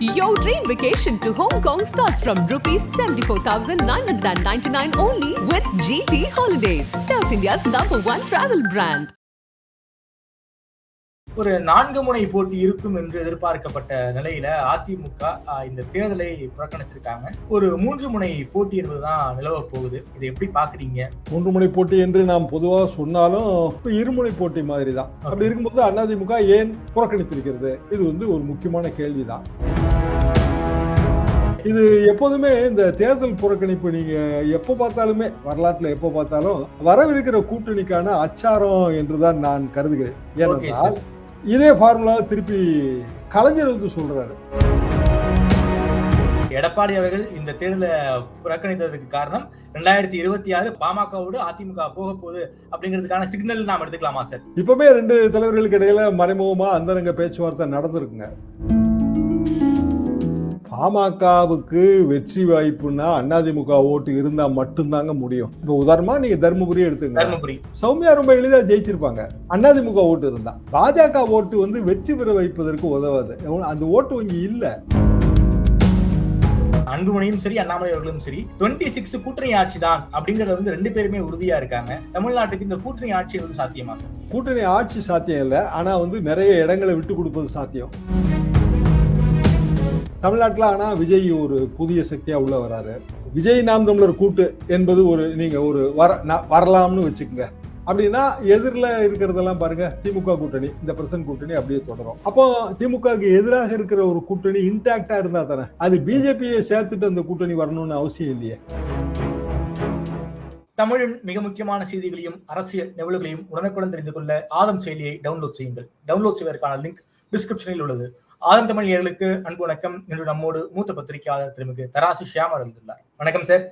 Your dream vacation to Hong Kong starts from rupees 74,999 only with GT Holidays, South India's number one travel brand. ஒரு நான்கு முனை போட்டி இருக்கும் என்று எதிர்பார்க்கப்பட்ட நிலையில அதிமுக இந்த தேர்தலை புறக்கணிச்சிருக்காங்க. ஒரு மூன்று முனை போட்டி என்பதுதான் நிலவ போகுது. இதை எப்படி பாக்குறீங்க மூன்று முனை போட்டி என்று நாம் பொதுவாக சொன்னாலும் இருமுனை போட்டி மாதிரி தான் அப்படி இருக்கும்போது அதிமுக ஏன் புறக்கணித்திருக்கிறது? இது வந்து ஒரு முக்கியமான கேள்விதான். இது எப்போதுமே இந்த தேர்தல் புறக்கணிப்பு நீங்க எப்போ பார்த்தாலுமே வரலாற்றுல எப்போ பார்த்தாலும் வரவிருக்கிற கூட்டணிக்கான அச்சாரம் என்றுதான் நான் கருதுகிறேன். ஏனென்றால் இதே ஃபார்முலா திருப்பி கலைஞர் வந்து சொல்றாரு. எடப்பாடி அவர்கள் இந்த தேர்தலை புறக்கணித்ததுக்கு காரணம் ரெண்டாயிரத்தி இருபத்தி ஆறு பாமகவோடு அதிமுக போக போகுது அப்படிங்கிறதுக்கான சிக்னல் நாம் எடுத்துக்கலாமா சார்? இப்பவுமே ரெண்டு தலைவர்களுக்கு இடையில மறைமுகமா அந்தரங்க பேச்சுவார்த்தை நடந்திருக்குங்க. பாமகவுக்கு வெற்றி வாய்ப்புன்னா அதிமுக ஓட்டு இருந்தா மட்டும்தாங்க முடியும். இப்ப உதாரணமா நீங்க தர்மபுரி எடுத்துங்க தருமபுரி. சௌமியா ரொம்ப எளிதா ஜெயிச்சிருப்பாங்க. அதிமுக ஓட்டு இருந்தா. பாஜக ஓட்டு வந்து வெற்றி பெற வைப்பதற்கு உதவாது. அந்த ஓட்டு வங்கி இல்ல. அன்புமணியும் சரி அண்ணாமலை அவர்களும் சரி டுவெண்ட்டி சிக்ஸ் கூட்டணி ஆட்சி தான் அப்படிங்கறது வந்து ரெண்டு பேருமே உறுதியா இருக்காங்க. தமிழ்நாட்டுக்கு இந்த கூட்டணி ஆட்சி வந்து சாத்தியமா சார்? கூட்டணி ஆட்சி சாத்தியம் இல்லை. ஆனா வந்து நிறைய இடங்களை விட்டு கொடுப்பது சாத்தியம். தமிழ்நாட்டில் ஆனால் விஜய் ஒரு புதிய சக்தியாக உள்ளே வராரு. விஜய் நாம் தமிழர் கூட்டு என்பது ஒரு நீங்கள் ஒரு வர வரலாம்னு வச்சுக்கோங்க. அப்படின்னா எதிரில் இருக்கிறதெல்லாம் பாருங்க திமுக கூட்டணி இந்த பிரசன்ட் கூட்டணி அப்படியே தொடரும். அப்போ திமுகவுக்கு எதிராக இருக்கிற ஒரு கூட்டணி இன்டாக்டா இருந்தா தானே? அது பிஜேபியை சேர்த்துட்டு அந்த கூட்டணி வரணும்னு அவசியம் இல்லையே. தமிழின் மிக முக்கியமான செய்திகளையும் அரசியல் நிகழ்வுகளையும் உடனுக்குடன் தெரிந்து கொள்ள ஆதம் செயலியை டவுன்லோட் செய்யுங்கள். டவுன்லோட் செய்வதற்கான லிங்க் டிஸ்கிரிப்ஷனில் உள்ளது. ஆதம் தமிழ் நேயர்களுக்கு அன்பு வணக்கம் இன்று நம்மோடு மூத்த பத்திரிகையாளர் திருமிகு தராசு ஷியாமர் இருந்தார். வணக்கம் சார்.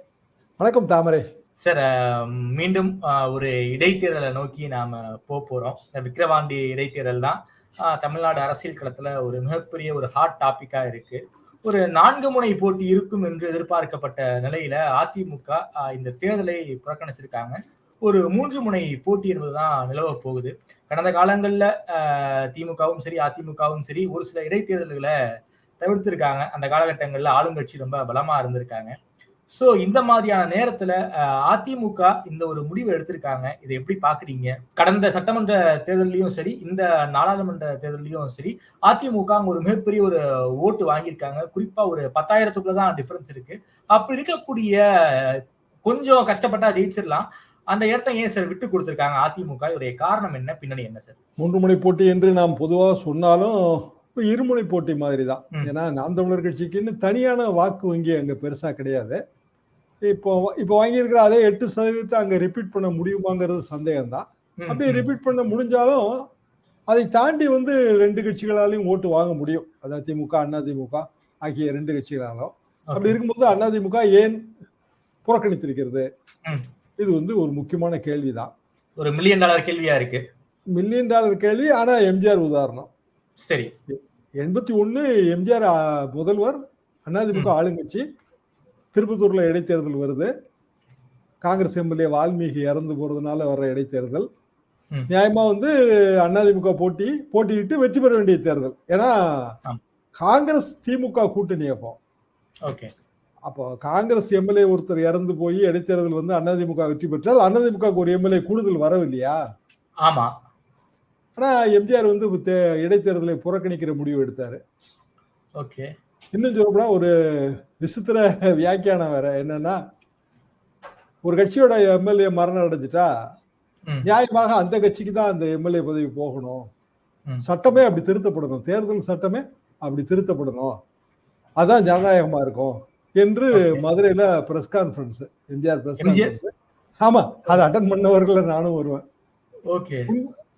வணக்கம் தாமரை. சார் மீண்டும் ஒரு இடைத்தேர்தலை நோக்கி நாம போக போறோம். இந்த விக்கிரவாண்டி இடைத்தேர்தல் தான் தமிழ்நாடு அரசியல் களத்துல ஒரு மிகப்பெரிய ஒரு ஹாட் டாபிக்கா இருக்கு. ஒரு நான்கு முனை போட்டி இருக்கும் என்று எதிர்பார்க்கப்பட்ட நிலையில அதிமுக இந்த தேர்தலை புறக்கணிச்சிருக்காங்க. ஒரு மூன்று முனை போட்டி என்பதுதான் நிலவ போகுது. கடந்த காலங்களில் திமுகவும் சரி அதிமுகவும் சரி ஒரு சில இடைத்தேர்தல்களை தவிர்த்திருக்காங்க. அந்த காலகட்டங்களில் ஆளுங்கட்சி ரொம்ப பலமாக இருந்திருக்காங்க. ஸோ இந்த மாதிரியான நேரத்தில் அதிமுக இந்த ஒரு முடிவு எடுத்திருக்காங்க. இதை எப்படி பார்க்குறீங்க கடந்த சட்டமன்ற தேர்தலையும் சரி இந்த நாடாளுமன்ற தேர்தலையும் சரி அதிமுக அங்கே ஒரு மிகப்பெரிய ஒரு ஓட்டு வாங்கியிருக்காங்க. குறிப்பாக ஒரு பத்தாயிரத்துக்குள்ளதான் டிஃப்ரென்ஸ் இருக்கு. அப்படி இருக்கக்கூடிய கொஞ்சம் கஷ்டப்பட்டா ஜெயிச்சிடலாம் அந்த இடத்த ஏன் சார் விட்டு கொடுத்திருக்காங்க அதிமுக? இதோடைய காரணம் என்ன? பின்னணி என்ன சார்? மூன்று முனை போட்டி என்று நாம் பொதுவாக சொன்னாலும் இருமுனை போட்டி மாதிரி தான். ஏன்னா நாம் தமிழர் கட்சிக்குன்னு தனியான வாக்கு வங்கி அங்க பெருசா கிடையாது. இப்போ இப்போ வாங்கியிருக்கிற அதே எட்டு சதவீதத்தை அங்க ரிப்பீட் பண்ண முடியுமாங்கிறது சந்தேகம் தான் அப்படியே. ரிப்பீட் பண்ண முடிஞ்சாலும் அதை தாண்டி வந்து ரெண்டு கட்சிகளாலையும் ஓட்டு வாங்க முடியும். அதாவது திமுக அதிமுக ஆகிய ரெண்டு கட்சிகளாலும். அப்படி. இருக்கும்போது அதிமுக ஏன் புறக்கணித்திருக்கிறது. இது வந்து ஒரு முக்கியமான கேள்விதான். ஒரு மில்லியன் டாலர் கேள்வியா இருக்கு? மில்லியன் டாலர் கேள்வி ஆனா எம்ஜிஆர் உதாரணம். சரி. எண்பத்தி ஒண்ணு எம்ஜிஆர் முதல்வர் அதிமுக ஆளுங்கட்சி திருப்பத்தூர்ல இடைத்தேர்தல் வருது. காங்கிரஸ் எம்எல்ஏ வால்மீகி இறந்து போறதுனால வர்ற இடைத்தேர்தல். நியாயமா வந்து அதிமுக போட்டி போட்டியிட்டு வெற்றி பெற வேண்டிய தேர்தல். ஏன்னா. காங்கிரஸ் திமுக கூட்டணி அப்போ. ஓகே. அப்போ காங்கிரஸ் எம்எல்ஏ ஒருத்தர் இறந்து போய் இடைத்தேர்தல் வந்து அதிமுக வெற்றி பெற்றால் அதிமுக ஒரு எம்எல்ஏ கூடுதல் வரவில்லையா? ஆமா. ஆனா எம்ஜிஆர் வந்து இடைத்தேர்தலை புறக்கணிக்கிற முடிவு எடுத்தாரு. ஓகே. இன்னும் சொல்லப்போனா ஒரு விசித்திர வியாக்கியானம் வேற என்னன்னா ஒரு கட்சியோட எம்எல்ஏ மரணம் அடைஞ்சிட்டா. நியாயமாக அந்த கட்சிக்கு தான் அந்த எம்எல்ஏ பதவி போகணும். சட்டமே அப்படி திருத்தப்படணும். தேர்தல் சட்டமே அப்படி திருத்தப்படணும். அதான் ஜனநாயகமா இருக்கும். என்று. மதுரையில press conference MGR press? Conference ஆமா அதை அட்டன் பண்ணவர்கள நானும் வருவேன். ஓகே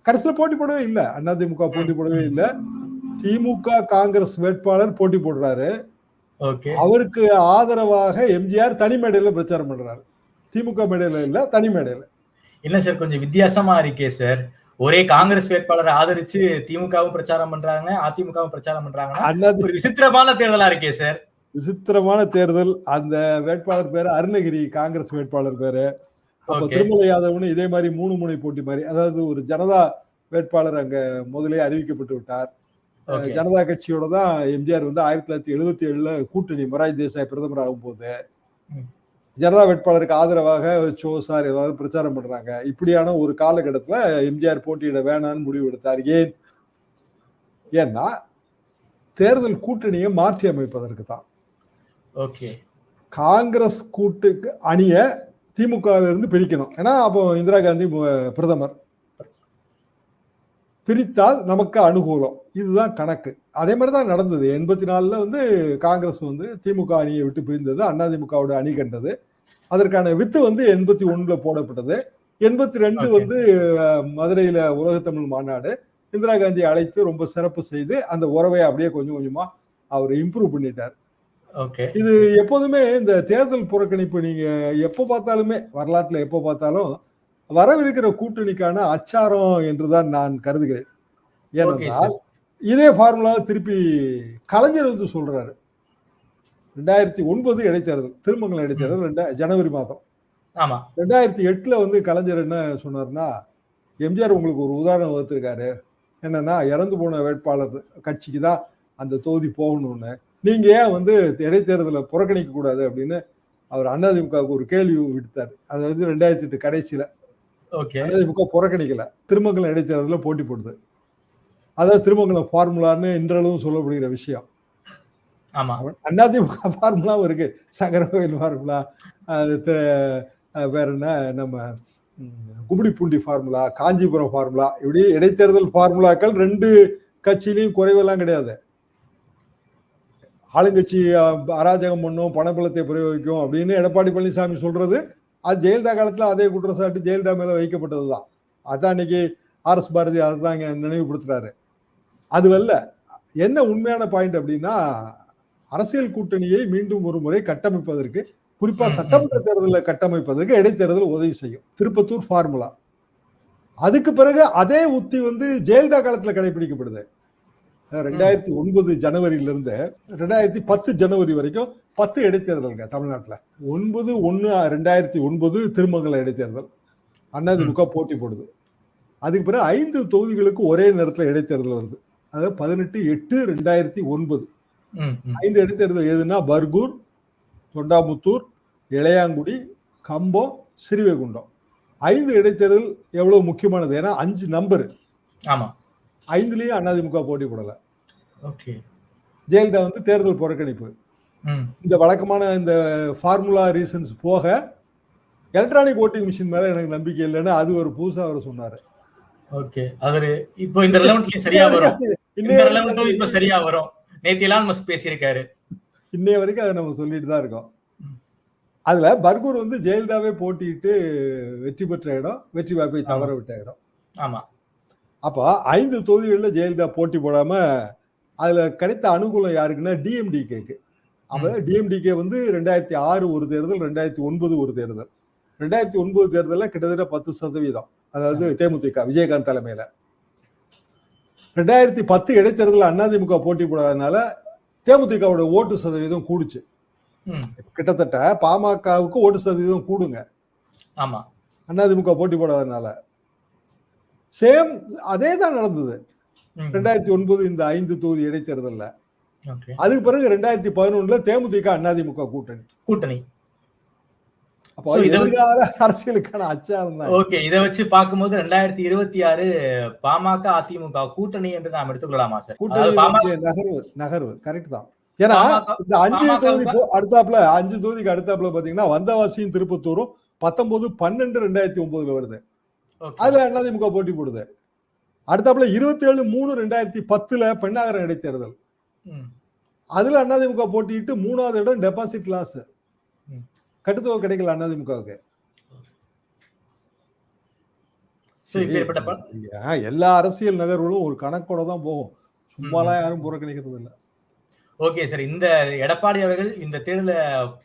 கடைசியில போட்டி போடவே இல்ல. அதிமுக போட்டி போடவே இல்ல. திமுக காங்கிரஸ் வேட்பாளர் போட்டி போடுறாரு. ஓகே அவருக்கு ஆதரவாக எம்ஜிஆர் தனி மேடையில பிரச்சாரம் பண்றாரு. திமுக மேடையில இல்ல தனி மேடையில. இல்ல சார் கொஞ்சம் வித்தியாசமா இருக்கே சார். ஒரே காங்கிரஸ் வேட்பாளரை ஆதரிச்சு திமுகவும் பிரச்சாரம் பண்றாங்க அதிமுகவும் பிரச்சாரம் ஒரு விசித்திரமான தேர்தலா இருக்கே சார். விசித்திரமான தேர்தல். அந்த வேட்பாளர் பேரு அருணகிரி காங்கிரஸ் வேட்பாளர் பேரு. அப்ப. திருமலை யாதவ்னு இதே மாதிரி மூணு முனை போட்டி மாதிரி அதாவது ஒரு ஜனதா வேட்பாளர் அங்க முதலே அறிவிக்கப்பட்டு விட்டார். ஜனதா கட்சியோட தான் எம்ஜிஆர் வந்து ஆயிரத்தி தொள்ளாயிரத்தி எழுபத்தி ஏழுல கூட்டணி மொராஜ் தேசாய் பிரதமர் ஆகும்போது ம். ஜனதா வேட்பாளருக்கு ஆதரவாக சோ சார் ஏதாவது பிரச்சாரம் பண்றாங்க. இப்படியான ஒரு காலகட்டத்துல எம்ஜிஆர் போட்டியிட வேணாம்னு முடிவு எடுத்தார். ஏன்? ஏன்னா தேர்தல் கூட்டணியை மாற்றி அமைப்பதற்கு தான். ஓகே. காங்கிரஸ் கூட்டுக்கு அணிய திமுக இருந்து பிரிக்கணும். ஏன்னா அப்போ இந்திரா காந்தி பிரதமர். பிரித்தால் நமக்கு அனுகூலம். இதுதான் கணக்கு. அதே மாதிரி தான் நடந்தது. எண்பத்தி நாலுல வந்து காங்கிரஸ் வந்து திமுக அணியை விட்டு பிரிந்தது. அதிமுகவோட அணி கண்டது. அதற்கான வித்து வந்து எண்பத்தி ஒண்ணுல போடப்பட்டது. எண்பத்தி ரெண்டு. வந்து மதுரையில உலகத்தமிழ் மாநாடு. இந்திரா காந்தியை அழைத்து ரொம்ப சிறப்பு செய்து அந்த உறவை அப்படியே கொஞ்சம் கொஞ்சமா அவர் இம்ப்ரூவ் பண்ணிட்டார். இது எப்போதுமே இந்த தேர்தல் புறக்கணிப்பு நீங்க எப்போ பார்த்தாலுமே வரலாற்றுல எப்போ பார்த்தாலும் வரவிருக்கிற கூட்டணிக்கான அச்சாரம் என்றுதான் நான் கருதுகிறேன். ஏனென்றால் இதே ஃபார்முலா திருப்பி கலைஞர் வந்து சொல்றாரு. ரெண்டாயிரத்தி ஒன்பது இடைத்தேர்தல் திருமங்கலம் இடைத்தேர்தல் ரெண்டா ஜனவரி மாதம். ரெண்டாயிரத்தி எட்டுல வந்து கலைஞர் என்ன சொன்னார்னா எம்ஜிஆர் உங்களுக்கு ஒரு உதாரணம் வகுத்திருக்காரு. என்னன்னா இறந்து போன வேட்பாளர் கட்சிக்கு தான் அந்த தொகுதி போகணும்னு. நீங்க ஏன் வந்து இடைத்தேர்தலை புறக்கணிக்க கூடாது அப்படின்னு அவர் அதிமுகவுக்கு ஒரு கேள்வி விடுத்தார். அதாவது ரெண்டாயிரத்தி எட்டு கடைசியில. ஓகே. அதிமுக புறக்கணிக்கல. திருமங்கலம் இடைத்தேர்தலில் போட்டி போடுது. அதாவது திருமங்கலம் ஃபார்முலான்னு இன்றளவும் சொல்லப்படுகிற விஷயம். அதிமுக ஃபார்முலாவும் இருக்கு. சங்கரகோயில் ஃபார்முலா அது வேற என்ன நம்ம ம், கும்மிடிப்பூண்டி ஃபார்முலா காஞ்சிபுரம் ஃபார்முலா இப்படி இடைத்தேர்தல் ஃபார்முலாக்கள் ரெண்டு கட்சியிலையும் குறைவெல்லாம் கிடையாது. ஆளுங்கட்சி அராஜகம் பண்ணும் பணபலத்தை பிரயோகிக்கும் அப்படின்னு எடப்பாடி பழனிசாமி சொல்றது அது ஜெயலலிதா காலத்துல அதே குற்றச்சாட்டு ஜெயலலிதா மேல வைக்கப்பட்டதுதான். அதான் இன்னைக்கு ஆர் எஸ் பாரதி அதுதான் இங்க நினைவுபடுத்துறாரு. அதுவல்ல என்ன உண்மையான பாயிண்ட் அப்படின்னா அரசியல் கூட்டணியை மீண்டும் ஒரு முறை கட்டமைப்பதற்கு குறிப்பா ம், ம். சட்டமன்ற தேர்தலில் கட்டமைப்பதற்கு இடைத்தேர்தல் உதவி செய்யும். திருப்பத்தூர் ஃபார்முலா அதுக்கு பிறகு அதே உத்தி வந்து ஜெயலலிதா காலத்துல கடைபிடிக்கப்படுது. ரெண்டாயிரத்தி ஒன்பது ஜனவரியில இருந்து ரெண்டாயிரத்தி பத்து ஜனவரி வரைக்கும் பத்து இடைத்தேர்தல்ங்க தமிழ்நாட்டுல. ஒன்பது ஒன்னு ரெண்டாயிரத்தி ஒன்பது திருமங்கல இடைத்தேர்தல். அதிமுக போட்டி போடுது. அதுக்கு பிறகு ஐந்து தொகுதிகளுக்கு ஒரே நேரத்துல இடைத்தேர்தல் வருது. அதாவது பதினெட்டு எட்டு ரெண்டாயிரத்தி ஒன்பது. ஐந்து இடைத்தேர்தல் எதுனா பர்கூர் தொண்டாமுத்தூர் இளையாங்குடி கம்பம் ஸ்ரீவைகுண்டம் ஐந்து இடைத்தேர்தல் எவ்வளவு முக்கியமானது? ஏன்னா அஞ்சு நம்பர் ஆமா. ஐந்துலயும் அதிமுக போட்டி போடல. ஓகே. ஜெயலலிதா வந்து தேர்தல் புறக்கணிப்பு. இந்த வழக்கமான இந்த ஃபார்முலா ரீசன்ஸ் போக எலக்ட்ரானிக் ஓட்டிங் மிஷின் மேல எனக்கு நம்பிக்கை இல்லைன்னு அது ஒரு புதுசா அவர் சொன்னாரு. ஓகே. அது இப்போ இந்த ரெலவெண்ட்லயும் சரியா வரும். இந்த ரெலவெண்ட்டும் இப்ப சரியா வரும். நேத்தியெல்லாம் நம்ம பேசியிருக்காரு. இன்னைய வரைக்கும் அதை நம்ம சொல்லிட்டு தான் இருக்கோம். அதுல பர்கூர் வந்து ஜெயலலிதாவே போட்டியிட்டு வெற்றி பெற்ற இடம் வெற்றி வாய்ப்பை தவற விட்ட இடம். ஆமா. அப்போ ஐந்து தொகுதிகளில் ஜெயலலிதா போட்டி போடாம அதுல கிடைத்த அனுகூலம் யாருக்குன்னா டிஎம்டிகேக்கு அப்போ டிஎம்டிகே வந்து ரெண்டாயிரத்தி ஆறு ஒரு தேர்தல் ரெண்டாயிரத்தி ஒன்பது ஒரு தேர்தல். ரெண்டாயிரத்தி ஒன்பது தேர்தலில் கிட்டத்தட்ட பத்து சதவீதம். அதாவது தேமுதிக விஜயகாந்த் தலைமையில. ரெண்டாயிரத்தி பத்து இடைத்தேர்தல் அதிமுக போட்டி போடாதனால தேமுதிகவோட ஓட்டு சதவீதம் கூடுச்சு. கிட்டத்தட்ட பாமகவுக்கு ஓட்டு சதவீதம் கூடுங்க. ஆமா. அதிமுக போட்டி போடாதனால. சேம் அதே தான் நடந்தது. ரெண்டாயிரத்தி ஒன்பது இந்த ஐந்து தொகுதி இடைத்தேர்தல்ல. அதுக்கு பிறகு ரெண்டாயிரத்தி பதினொன்னுல தேமுதிக அதிமுக கூட்டணி. கூட்டணி. அரசியலுக்கான அச்சாரம் ஓகே இதை வச்சு பார்க்கும்போது ரெண்டாயிரத்தி இருபத்தி ஆறு பாமக அதிமுக கூட்டணி என்று நாம் எடுத்துக்கொள்ளலாமா சார்? கூட்டணி நகர்வு நகர்வு கரெக்ட் தான். ஏன்னா இந்த அஞ்சு தொகுதி அடுத்தாப்புல அஞ்சு தொகுதிக்கு அடுத்தாப்புல பாத்தீங்கன்னா வந்தவாசியும் திருப்பத்தூரும் பத்தொன்பது பன்னெண்டு ரெண்டாயிரத்தி ஒன்பதுல வருது. அதுல அதிமுக போட்டி போடுது. அடுத்தாப்புல இருபத்தி ஏழு மூணு ரெண்டாயிரத்தி பத்துல பெண்ணாகரம் இடைத்தேர்தல். அதுல அதிமுக போட்டியிட்டு மூணாவது இடம் டெபாசிட் லாஸ். கட்டுத்தொகை கிடைக்கல அதிமுகவுக்கு ப- ஏன் எல்லா அரசியல் நகர்வுகளும் ஒரு கணக்கோட தான் போகும். சும்மாலாம் யாரும் புறக்கணிக்கிறது இல்ல ஓகே சார். இந்த எடப்பாடி அவர்கள் இந்த தேர்தலை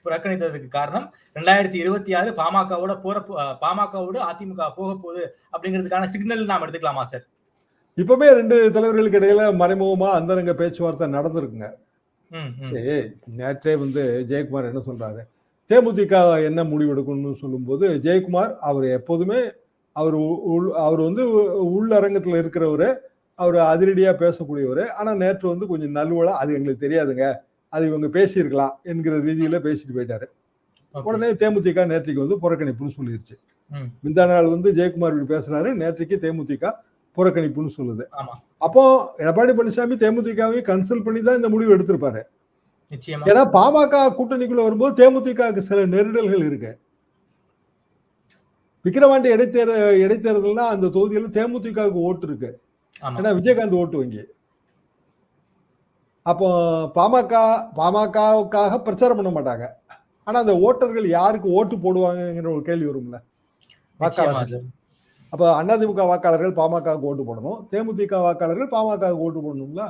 புறக்கணித்ததுக்கு காரணம் ரெண்டாயிரத்தி இருபத்தி ஆறு பாமகவோட போற பாமகவோடு அதிமுக போக போகுது அப்படிங்கிறதுக்கான சிக்னல் நாம் எடுத்துக்கலாமா சார் இப்பவே ரெண்டு தலைவர்களுக்கு இடையில மறைமுகமா அந்தரங்க பேச்சுவார்த்தை நடந்திருக்குங்க. சரி நேற்றே வந்து ஜெயக்குமார் என்ன சொல்றாரு? தேமுதிக என்ன முடிவெடுக்கணும்னு சொல்லும்போது ஜெயக்குமார் அவர் எப்போதுமே அவர் அவர் வந்து உள்ளரங்கத்துல இருக்கிறவரு அவர் அதிரடியா பேசக்கூடியவர். ஆனா நேற்று வந்து கொஞ்சம் நல்வலா அது எங்களுக்கு தெரியாதுங்க. அது இவங்க பேசியிருக்கலாம் என்கிற ரீதியில பேசிட்டு போயிட்டாரு. உடனே தேமுதிக நேற்றைக்கு வந்து புறக்கணிப்புன்னு சொல்லிருச்சு. முந்தா நாள் வந்து ஜெயக்குமார் இப்படி பேசுறாரு நேற்றைக்கு தேமுதிக புறக்கணிப்புன்னு சொல்லுது. அப்போ எடப்பாடி பழனிசாமி தேமுதிகவையும் கன்சல்ட் பண்ணி தான் இந்த முடிவு எடுத்திருப்பாரு. ஏன்னா பாமக கூட்டணிக்குள்ள வரும்போது தேமுதிகவுக்கு சில நெருடல்கள் இருக்கு. விக்கிரவாண்டி இடைத்தேர் இடைத்தேர்தல்னா அந்த தொகுதியில தேமுதிகவுக்கு ஓட்டு இருக்கு. ஏன்னா விஜயகாந்த் ஓட்டு வங்கி அப்போ பாமக பாமகவுக்காக பிரச்சாரம் பண்ண மாட்டாங்க. ஆனா அந்த ஓட்டர்கள் யாருக்கு ஓட்டு போடுவாங்கங்கிற ஒரு கேள்வி வரும்ல? வாக்காளர்கள். அப்ப அதிமுக வாக்காளர்கள் பாமகவுக்கு ஓட்டு போடணும். தேமுதிக வாக்காளர்கள் பாமகவுக்கு ஓட்டு போடணும்ல?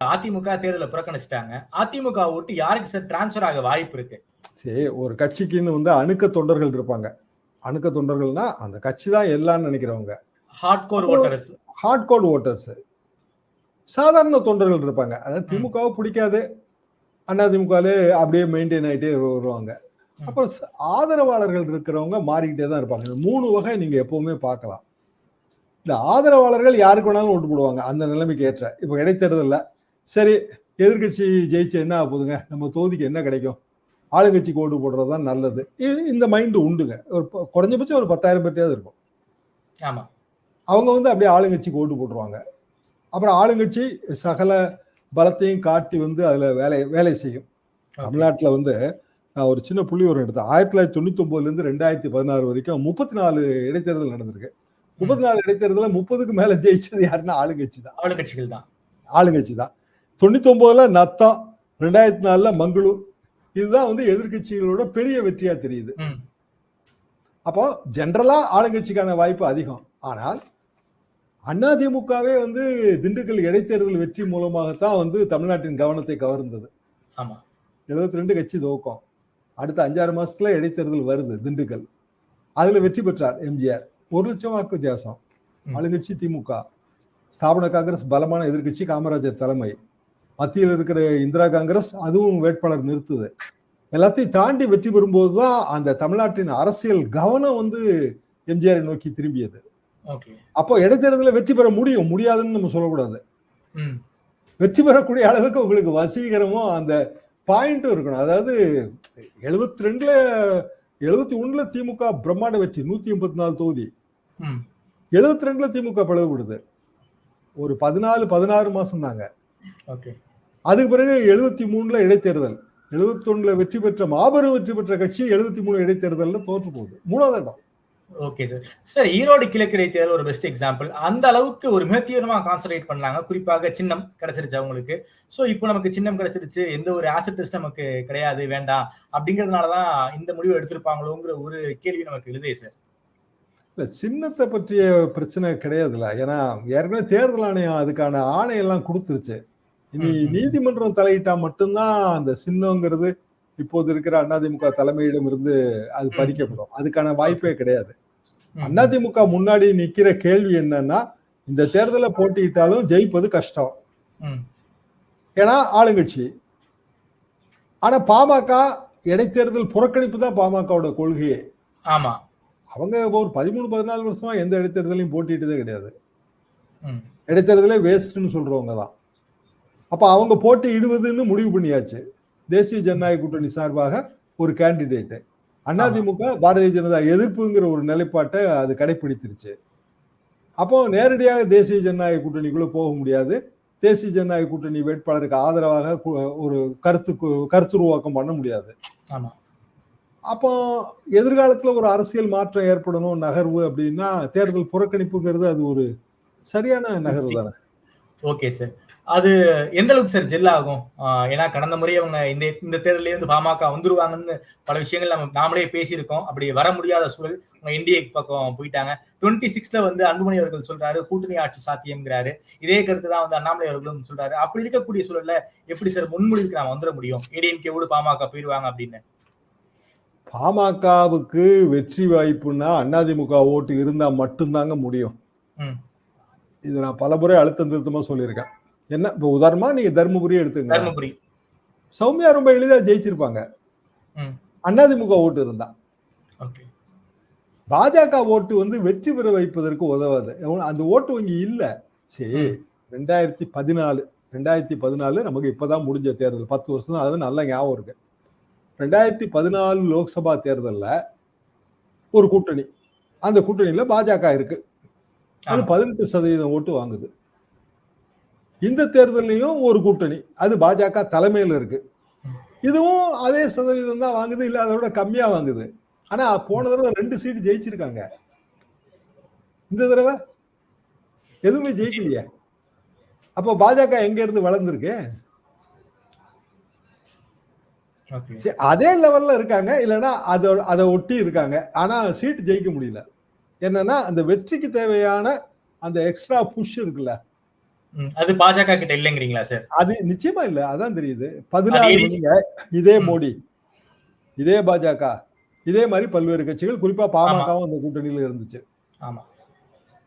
அதிமுக தேர்தலை புறக்கணிச்சிட்டாங்க. அதிமுக ஓட்டு யாருக்கு சார் டிரான்ஸ்ஃபர் ஆக வாய்ப்பு இருக்கு? சரி ஒரு கட்சிக்குன்னு வந்து அணுக்க தொண்டர்கள் இருப்பாங்க. அணுக்க தொண்டர்கள்னா அந்த கட்சி தான் எல்லாம்னு நினைக்கிறவங்க. Hard core voters hard core voters சாதாரண தொண்டர்கள் இருப்பாங்க. அதாவது திமுகவை பிடிக்காது. அதிமுகலே அப்படியே மெயின்டைன் ஆகிட்டே வருவாங்க. அப்புறம் ஆதரவாளர்கள் இருக்கிறவங்க மாறிக்கிட்டே தான் இருப்பாங்க. இந்த மூணு வகை நீங்க எப்பவுமே பார்க்கலாம். இந்த ஆதரவாளர்கள் யாருக்கு வேணாலும் ஓட்டு போடுவாங்க. அந்த நிலைமைக்கு ஏற்ற. இப்போ இடைத்தேர்தல்ல சரி எதிர்க்கட்சி ஜெயிச்சு என்ன ஆக போகுதுங்க? நம்ம தொகுதிக்கு என்ன கிடைக்கும்? ஆளுங்கட்சிக்கு ஓட்டு போடுறது தான் நல்லது இந்த மைண்டு உண்டுங்க. ஒரு குறைஞ்சபட்சம் ஒரு பத்தாயிரம் பேர்ட்டையாவது இருக்கும். ஆமா. அவங்க வந்து அப்படியே ஆளுங்கட்சிக்கு ஓட்டு போட்டுருவாங்க. அப்புறம் ஆளுங்கட்சி சகல பலத்தையும் காட்டி வந்து அதுல வேலை வேலை செய்யும். தமிழ்நாட்டுல வந்து நான் ஒரு சின்ன புள்ளி ஒரு எடுத்தேன். ஆயிரத்தி தொள்ளாயிரத்தி தொண்ணூத்தி ஒன்பதுல இருந்து ரெண்டாயிரத்தி பதினாறு வரைக்கும் முப்பத்தி நாலு இடைத்தேர்தல் நடந்திருக்கு. முப்பத்தி நாலு இடைத்தேர்தல முப்பதுக்கு மேல ஜெயிச்சது யாருன்னா ஆளுங்கட்சி தான். ஆளுங்கட்சிகள் தான். ஆளுங்கட்சி தான். தொண்ணூத்தி ஒன்பதுல நத்தம் ரெண்டாயிரத்தி நாலுல மங்களூர். இதுதான் வந்து எதிர்க்கட்சிகளோட பெரிய வெற்றியா தெரியுது. அப்போ ஜென்ரலா ஆளுங்கட்சிக்கான வாய்ப்பு அதிகம். ஆனால் அதிமுகவே வந்து திண்டுக்கல் இடைத்தேர்தல் வெற்றி மூலமாகத்தான் வந்து தமிழ்நாட்டின் கவனத்தை கவர்ந்தது. ஆமா. 72 ரெண்டு கட்சி துவக்கம். அடுத்த அஞ்சாறு மாசத்துல இடைத்தேர்தல் வருது திண்டுக்கல். அதுல வெற்றி பெற்றார் எம்ஜிஆர். ஒரு லட்சம் வாக்கு வித்தியாசம். ஆளுங்கட்சி திமுக. ஸ்தாபன காங்கிரஸ் பலமான எதிர்க்கட்சி காமராஜர் தலைமை. மத்தியில் இருக்கிற இந்திரா காங்கிரஸ் அதுவும் வேட்பாளர் நிறுத்துது. எல்லாத்தையும் தாண்டி வெற்றி பெறும்போது தான் அந்த தமிழ்நாட்டின் அரசியல் கவனம் வந்து எம்ஜிஆரை நோக்கி திரும்பியது. அப்போ இடைத்தேர்தலில் வெற்றி பெற முடியும். முடியாதுன்னு நம்ம சொல்லக்கூடாது. வெற்றி பெறக்கூடிய அளவுக்கு உங்களுக்கு வசீகரமும் அந்த பாயிண்ட்டும் இருக்கணும். அதாவது எழுபத்தி ரெண்டுல எழுபத்தி ஒண்ணுல திமுக பிரம்மாண்ட வெற்றி நூத்தி எண்பத்தி நாலு தொகுதி. எழுபத்தி ரெண்டுல திமுக பிளவுபடுது ஒரு பதினாலு பதினாறு மாசம் தாங்க. ஓகே அதுக்கு பிறகு எழுபத்தி மூணுல இடைத்தேர்தல். எழுபத்தி ஒண்ணுல வெற்றி பெற்ற மாபெரும் வெற்றி பெற்ற கட்சி எழுபத்தி மூணு இடைத்தேர்தல்ல தோற்று போகுது. மூணாவது இடம். ஓகே சார் சார் ஈரோடு கிழக்கு இடைத்தேர்தல் ஒரு பெஸ்ட் எக்ஸாம்பிள் அந்த அளவுக்கு ஒரு மிக தீவிரமா கான்சன்ட்ரேட் பண்ணாங்க. குறிப்பாக சின்னம் கிடைச்சிருச்சு அவங்களுக்கு. சோ இப்போ நமக்கு சின்னம் கிடைச்சிருச்சு. எந்த ஒரு ஆசட் டெஸ்ட் நமக்கு கிடையாது வேண்டாம். அப்படிங்கறதுனாலதான் இந்த முடிவு எடுத்திருப்பாங்களோங்கிற ஒரு கேள்வி நமக்கு எழுதே சார் இல்ல சின்னத்தை பற்றிய பிரச்சனை கிடையாதுல்ல. ஏன்னா ஏற்கனவே தேர்தல் ஆணையம் அதுக்கான ஆணையெல்லாம் கொடுத்துருச்சு. இனி. நீதிமன்றம் தலையிட்டா மட்டும்தான் அந்த சின்னங்கிறது இப்போது இருக்கிற அதிமுக தலைமையிடம் இருந்து அது. பறிக்கப்படும். அதுக்கான வாய்ப்பே கிடையாது. அதிமுக முன்னாடி நிக்கிற கேள்வி என்னன்னா இந்த தேர்தலை போட்டியிட்டாலும் ஜெயிப்பது கஷ்டம். ம். ஏன்னா ஆளுங்கட்சி. ஆனா பாமக இடைத்தேர்தல் புறக்கணிப்பு தான் பாமகவோட கொள்கையே. ஆமா. அவங்க ஒரு பதிமூணு பதினாலு வருஷமா எந்த இடைத்தேர்தலையும் போட்டியிட்டதே கிடையாது. இடைத்தேர்தலே வேஸ்ட்னு சொல்றவங்க தான். அப்ப அவங்க போட்டி இடுவதுன்னு முடிவு பண்ணியாச்சு. தேசிய ஜனநாயக கூட்டணி சார்பாக ஒரு கேண்டிடேட் அதிமுக பாரதிய ஜனதா எதிர்ப்புங்கிற ஒரு நிலைப்பாட்டை அது கடைபிடித்திருச்சு அப்போ நேரடியாக தேசிய ஜனநாயக கூட்டணிக்குள்ள போக முடியாது. தேசிய ஜனநாயக கூட்டணி வேட்பாளருக்கு ஆதரவாக ஒரு கருத்து கருத்துருவாக்கம் பண்ண முடியாது. ஆமா. அப்போ எதிர்காலத்துல ஒரு அரசியல் மாற்றம் ஏற்படணும் நகர்வு அப்படின்னா தேர்தல் புறக்கணிப்புங்கிறது அது ஒரு சரியான நகர்வு தானே? Okay sir. அது எந்த அளவுக்கு சார் ஜெல் ஆகும்? ஏன்னா கடந்த முறை அவங்க இந்த இந்த தேர்தலே வந்து பாமக வந்துருவாங்கன்னு பல விஷயங்கள் நம்ம நாமளே பேசியிருக்கோம். அப்படி வர முடியாத சூழல் அவங்க என்டிஏ பக்கம் போயிட்டாங்க. டுவெண்ட்டி சிக்ஸ்ல வந்து அன்புமணி அவர்கள் சொல்றாரு கூட்டணி ஆட்சி சாத்தியம்ங்கிறாரு. இதே கருத்து தான் வந்து அண்ணாமலை அவர்களும் சொல்றாரு. அப்படி இருக்கக்கூடிய சூழல்ல எப்படி சார் முன்மொழிவுக்கு நாம வந்துட முடியும்? ஏடிஎம்கேவோடு பாமக போயிருவாங்க அப்படின்னு. பாமகவுக்கு வெற்றி வாய்ப்புன்னா அதிமுக ஓட்டு இருந்தா மட்டும்தாங்க முடியும். இது நான் பலமுறை அழுத்தம் திருத்தமா சொல்லியிருக்கேன். என்ன இப்போ உதாரணமா நீங்க தருமபுரி எடுத்துங்க தருமபுரி. சௌமியா ரொம்ப எளிதா ஜெயிச்சிருப்பாங்க. ம். அதிமுக ஓட்டு இருந்தா. பாஜக ஓட்டு வந்து வெற்றி பெற வைப்பதற்கு உதவாது. அந்த ஓட்டு வங்கி இல்ல. சரி ரெண்டாயிரத்தி பதினாலு ரெண்டாயிரத்தி பதினாலு நமக்கு இப்பதான் முடிஞ்ச தேர்தல். பத்து வருஷம் தான் அது நல்ல ஞாபகம் இருக்கு. ரெண்டாயிரத்தி பதினாலு லோக்சபா தேர்தல்ல ஒரு கூட்டணி. அந்த கூட்டணியில பாஜக இருக்கு. அது. பதினெட்டு சதவீதம் ஓட்டு வாங்குது. இந்த தேர்தலையும் ஒரு கூட்டணி. அது பாஜக தலைமையில இருக்கு. இதுவும் அதே சதவீதம் தான் வாங்குது இல்ல அதை விட கம்மியா வாங்குது. ஆனா போன தடவை ரெண்டு சீட்டு ஜெயிச்சிருக்காங்க. இந்த தடவை? எதுவுமே ஜெயிக்கலையே. அப்போ பாஜக எங்க இருந்து வளர்ந்துருக்கு அதே லெவல்ல இருக்காங்க இல்லைன்னா அதை அதை ஒட்டி இருக்காங்க. ஆனா சீட் ஜெயிக்க முடியல. என்னன்னா அந்த வெற்றிக்கு தேவையான அந்த எக்ஸ்ட்ரா புஷ் இருக்குல்ல. அது பாஜக கிட்ட இல்லைங்கிறீங்களா சார்? அது நிச்சயமா இல்ல அதான் தெரியுது. மணிங்க இதே. மோடி இதே பாஜக இதே மாதிரி பல்வேறு கட்சிகள் குறிப்பா பாமகவும் அந்த கூட்டணியில இருந்துச்சு. ஆமா.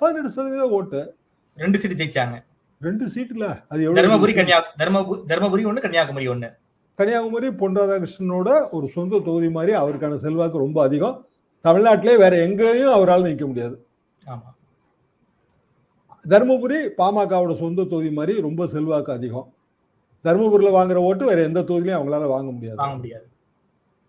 பதினெட்டு சதவீதம் ஓட்டு. ரெண்டு சீட்டு ஜெயிச்சாங்க. ரெண்டு சீட்டுல அது தருமபுரி எவ்வளவு கன்னியா தர்மபுரி தர்மபுரி ஒண்ணு கன்னியாகுமரி ஒண்ணு. கன்னியாகுமரி பொன் ராதாகிருஷ்ணனோட ஒரு சொந்த தொகுதி மாதிரி அவருக்கான செல்வாக்கு ரொம்ப அதிகம். தமிழ்நாட்டிலே வேற எங்கேயும் அவரால் நிற்க முடியாது. ஆமா. தருமபுரி பாமகவோட சொந்த தொகுதி மாதிரி ரொம்ப செல்வாக்கு அதிகம். தருமபுரியில் வாங்குற ஓட்டு வேற எந்த தொகுதியிலையும் அவங்களால வாங்க முடியாது. வாங்க முடியாது.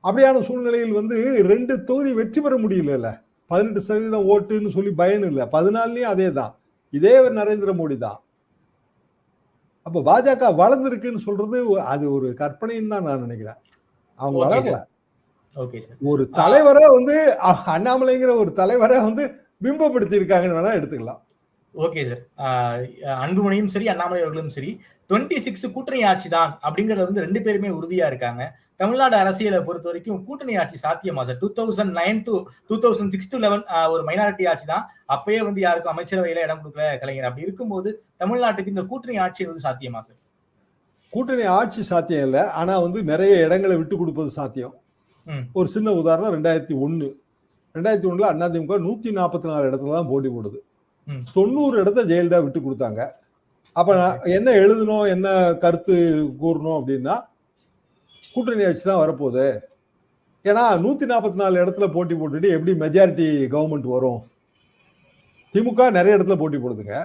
அப்படியான சூழ்நிலையில் வந்து ரெண்டு தொகுதி வெற்றி பெற முடியல பதினெட்டு சதவீதம் ஓட்டுன்னு சொல்லி பயன் இல்லை. பதினாலுலயும் அதே தான் இதே நரேந்திர மோடி தான். அப்ப பாஜக வளர்ந்துருக்குன்னு சொல்றது அது ஒரு கற்பனைன்னு தான் நான் நினைக்கிறேன். அவங்க வளரல. ஒரு தலைவரை வந்து அண்ணாமலைங்கிற ஒரு தலைவரை வந்து பிம்பப்படுத்தி இருக்காங்கன்னு வேணா எடுத்துக்கலாம். ஓகே சார் அன்புமணியும் சரி அண்ணாமலை அவர்களும் சரி டுவெண்ட்டி சிக்ஸ் கூட்டணி ஆட்சி தான் அப்படிங்கறது வந்து ரெண்டு பேருமே உறுதியா இருக்காங்க. தமிழ்நாடு அரசியலை பொறுத்த வரைக்கும் கூட்டணி ஆட்சி சாத்தியமா sir two thousand nine to two thousand six to eleven ஒரு மைனாரிட்டி ஆட்சி தான். அப்பயே வந்து யாருக்கும் அமைச்சரவையில இடம் கொடுக்கல கலைஞர். அப்படி இருக்கும்போது தமிழ்நாட்டுக்கு இந்த கூட்டணி ஆட்சி வந்து சாத்தியமா சார் கூட்டணி ஆட்சி சாத்தியம் இல்லை. ஆனா வந்து நிறைய இடங்களை விட்டு கொடுப்பது சாத்தியம். ஒரு சின்ன உதாரணம் ரெண்டாயிரத்தி ஒண்ணு ரெண்டாயிரத்தி ஒண்ணுல அதிமுக நூத்தி நாற்பத்தி நாலு இடத்துல தான் போட்டி போடுது. தொண்ணூறு இடத்த ஜெயலலிதா விட்டு கொடுத்தாங்க. அப்ப என்ன எழுதணும் என்ன கருத்து கூறணும் அப்படின்னா கூட்டணி ஆட்சி தான் வரப்போகுது. ஏன்னா நூத்தி நாற்பத்தி நாலு இடத்துல போட்டி போட்டுட்டு எப்படி மெஜாரிட்டி கவர்மெண்ட் வரும்? திமுக நிறைய இடத்துல போட்டி போடுதுங்க.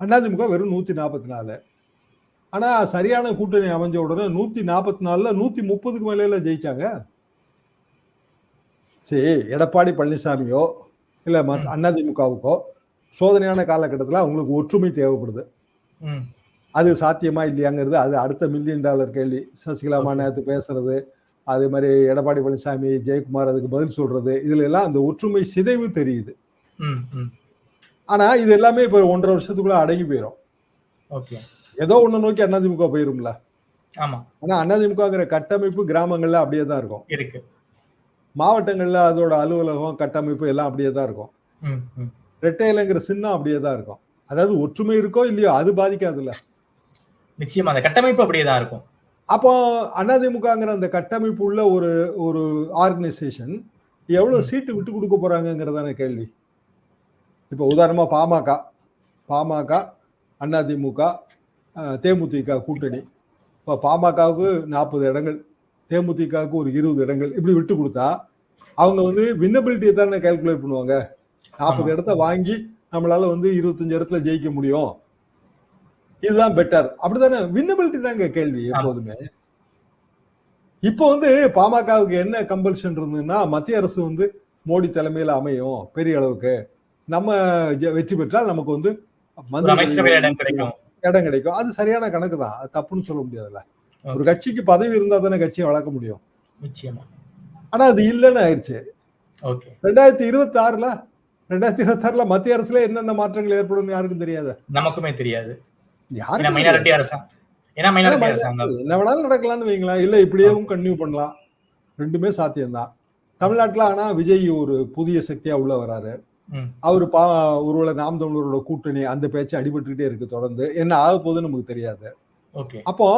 அதிமுக வெறும் நூத்தி நாற்பத்தி நாலு ஆனா சரியான கூட்டணி அமைஞ்ச உடனே நூத்தி நாற்பத்தி நாலுல நூத்தி முப்பதுக்கு மேல ஜெயிச்சாங்க. சரி எடப்பாடி பழனிசாமியோ இல்ல மற்ற அதிமுகவுக்கோ சோதனையான காலகட்டத்தில் அவங்களுக்கு ஒற்றுமை தேவைப்படுது. அது சாத்தியமா இல்லையாங்கிறது அது அடுத்த மில்லியன் டாலர் கேள்வி. சசிகலாமா நேரத்து பேசுறது அது மாதிரி எடப்பாடி பழனிசாமி ஜெயக்குமார் அதுக்கு பதில் சொல்றது இதுல எல்லாம் அந்த ஒற்றுமை சிதைவு தெரியுது. ஆனா இது எல்லாமே இப்ப ஒன்றரை வருஷத்துக்குள்ள அடங்கி போயிடும் ஓகே. ஏதோ ஒண்ணு நோக்கி அதிமுக போயிரும்ல. ஆமா. ஆனா அதிமுகங்கிற கட்டமைப்பு கிராமங்கள்ல அப்படியே தான் இருக்கும். இருக்கு. மாவட்டங்கள்ல அதோட அலுவலகம் கட்டமைப்பு எல்லாம் அப்படியே தான் இருக்கும். ம், ம். ரெட்டை இலைங்கிற சின்னம் அப்படியே தான் இருக்கும். அதாவது ஒற்றுமை இருக்கோ இல்லையோ அது பாதிக்காதுல்ல. நிச்சயமா அந்த கட்டமைப்பு அப்படியே தான் இருக்கும். அப்போ அதிமுகங்கிற அந்த கட்டமைப்பு உள்ள ஒரு ஒரு ஆர்கனைசேஷன் எவ்வளவு. சீட்டு விட்டு கொடுக்க போறாங்கிறதான கேள்வி. இப்போ உதாரணமா பாமக பாமக அதிமுக தேமுதிக கூட்டணி. இப்போ பாமகவுக்கு நாற்பது இடங்கள் தேமுதிகவுக்கு ஒரு இருபது இடங்கள் இப்படி விட்டு கொடுத்தா அவங்க வந்து வின்னபிலிட்டியை தானே கால்குலேட் பண்ணுவாங்க? நாற்பது. இடத்த வாங்கி நம்மளால வந்து இருபத்தஞ்சு இடத்துல ஜெயிக்க முடியும். இதுதான் பெட்டர் அப்படிதானே வின்னபிலிட்டி தாங்க கேள்வி எப்போதுமே. இப்போ வந்து பாமகவுக்கு என்ன கம்பல்ஷன் இருந்ததுன்னா மத்திய அரசு வந்து மோடி தலைமையில அமையும் பெரிய அளவுக்கு. நம்ம வெற்றி பெற்றால் நமக்கு வந்து இடம் கிடைக்கும். இடம் கிடைக்கும். அது சரியான கணக்கு தான். அது தப்புன்னு சொல்ல முடியாதுல்ல. ஒரு கட்சிக்கு பதவி இருந்தா தானே கட்சியை வளர்க்க முடியும். நிச்சயமா. ஆனா அது இல்லைன்னு ஆயிடுச்சு. ஓகே. ரெண்டாயிரத்தி இருபத்தி ஆறுல ரெண்டாயிரத்தி இருபத்தி ஆறுல மத்திய அரசுல என்னென்ன மாற்றங்கள் ஏற்படும் யாருக்கும் தெரியாது. நமக்குமே தெரியாது. மைனாரிட்டி அரசாங்கம். ஏன்னா மைனாரிட்டி ஏன்னா, அரசாங்கம். என்ன வேணாலும் நடக்கலாம்னு வைங்களா இல்ல இப்படியேவும் கன்டினியூ பண்ணலாம். ரெண்டுமே சாத்தியம்தான். தமிழ்நாட்டுல ஆனா விஜய் ஒரு புதிய சக்தியா உள்ள வராரு. அவரு பா ஒருவேளை நாம் தமிழரோட கூட்டணி அந்த பேச்சு அடிபட்டுக்கிட்டே இருக்கு தொடர்ந்து. என்ன ஆக போகுதுன்னு நமக்கு தெரியாது. ஓகே. அப்போ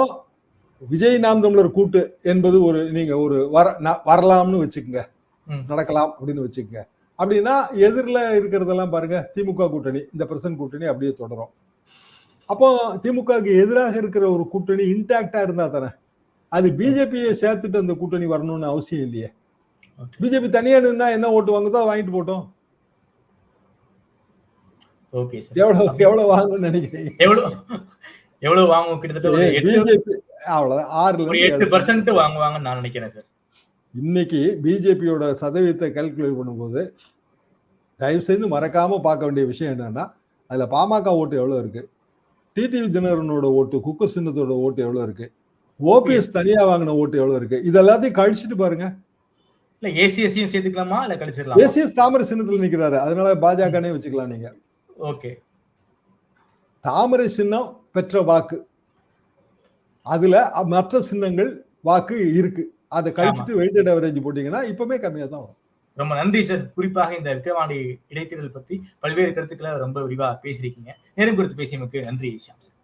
விஜய் நாம் தமிழர் கூட்டு என்பது ஒரு நீங்க ஒரு வர வரலாம்னு வச்சுக்கோங்க. நடக்கலாம் அப்படின்னு வச்சுக்கோங்க. அப்படின்னா எதிரில் இருக்கிறதெல்லாம் பாருங்க திமுக கூட்டணி இந்த பிரசன்ட் கூட்டணி அப்படியே தொடரும். அப்போ திமுகவுக்கு எதிராக இருக்கிற ஒரு கூட்டணி இன்டாக்டா இருந்தா தானே? அது பிஜேபியை சேர்த்துட்டு அந்த கூட்டணி வரணும்னு அவசியம் இல்லையே. பிஜேபி தனியா நின்னா என்ன ஓட்டு வாங்குதோ வாங்கிட்டு போட்டோம். ஓகே எவ்வளவு எவ்வளவு வாங்கணும்னு நினைக்கிறீங்க? எவ்வளவு எவ்வளவு வாங்குவோம்? கிட்டத்தட்ட அவ்வளவுதான். ஆறுல இருந்து எட்டு பர்சன்ட் வாங்குவாங்கன்னு நான் நினைக்கிறேன் சார். இன்னைக்கு பிஜேபியோட சதவீதத்தை கால்குலேட் பண்ணும்போது தயவு செய்து மறக்காம பார்க்க வேண்டிய விஷயம் என்னன்னா அதுல பாமக ஓட்டு எவ்வளவு இருக்கு? டிடிவி தினகரனோட ஓட்டு குக்கர் சின்னத்தோட ஓட்டு எவ்வளவு இருக்கு? ஓபிஎஸ் தனியா வாங்கின ஓட்டு எவ்வளவு இருக்கு? இது எல்லாத்தையும் கழிச்சிட்டு பாருங்க. இல்ல ஏசிஎஸ்சியும் சேர்த்துக்கலாமா? இல்ல கழிச்சிடலாமா? ஏசிஎஸ் தாமரை சின்னத்துல நிக்கிறாரு. அதனால பாஜகனே வச்சுக்கலாம் நீங்க. ஓகே. தாமரை சின்னம் பெற்ற வாக்கு. அதுல மற்ற சின்னங்கள் வாக்கு இருக்கு. அதை கழிச்சிட்டு வெயிட்டட் அவரேஜ் போட்டீங்கன்னா இப்பவுமே கம்மியா தான் வரும். ரொம்ப நன்றி சார் குறிப்பாக இந்த விக்கிரவாண்டி இடைத்தேர்தல் பத்தி பல்வேறு கருத்துக்களை ரொம்ப விரிவா பேசியிருக்கீங்க. நேரம் குறித்து பேசியமைக்கு நன்றி ஷாம் சார்